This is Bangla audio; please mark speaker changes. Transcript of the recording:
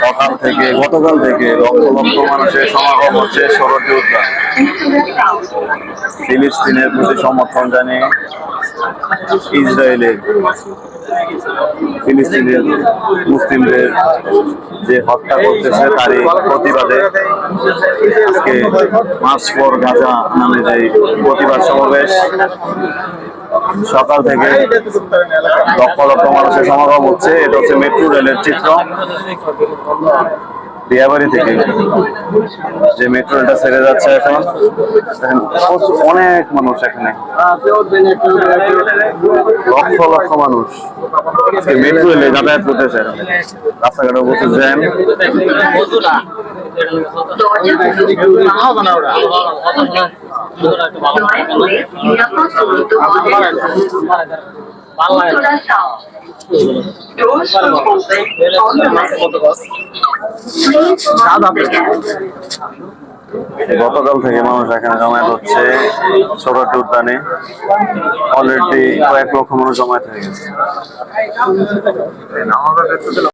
Speaker 1: সকাল থেকে, গতকাল থেকে লক্ষ লক্ষ মানুষের সমাগম হচ্ছে সরটি উদ্যান। ফিলিস্তিনের প্রতি সমর্থন জানিয়ে ইসরায়েলের ফিলিস্তিনের মুসলিমদের যে হত্যা করতেছে, তারই প্রতিবাদে আজকে মার্চ ফর গাজা নামে যে প্রতিবাদ সমাবেশ সকাল থেকে লক্ষ লক্ষ মানুষের সমাগম হচ্ছে। এটা হচ্ছে মেট্রো রেলের চিত্র। বিয়াবাড়ি থেকে যে মেট্রো রেলটা ছেড়ে যাচ্ছে এখন অনেক মানুষ এখানে। লক্ষ লক্ষ মানুষ। মেট্রো রেলে যাতায়াত করতেছে রাস্তাঘাটে প্রচুর জ্যাম।
Speaker 2: করে নিরাপদ
Speaker 1: গতকাল থেকে মানুষ এখানে জমায়েত হচ্ছে। ছোট উদ্যানে অলরেডি কয়েক লক্ষ মানুষ জমায়েত হয়ে গেছে।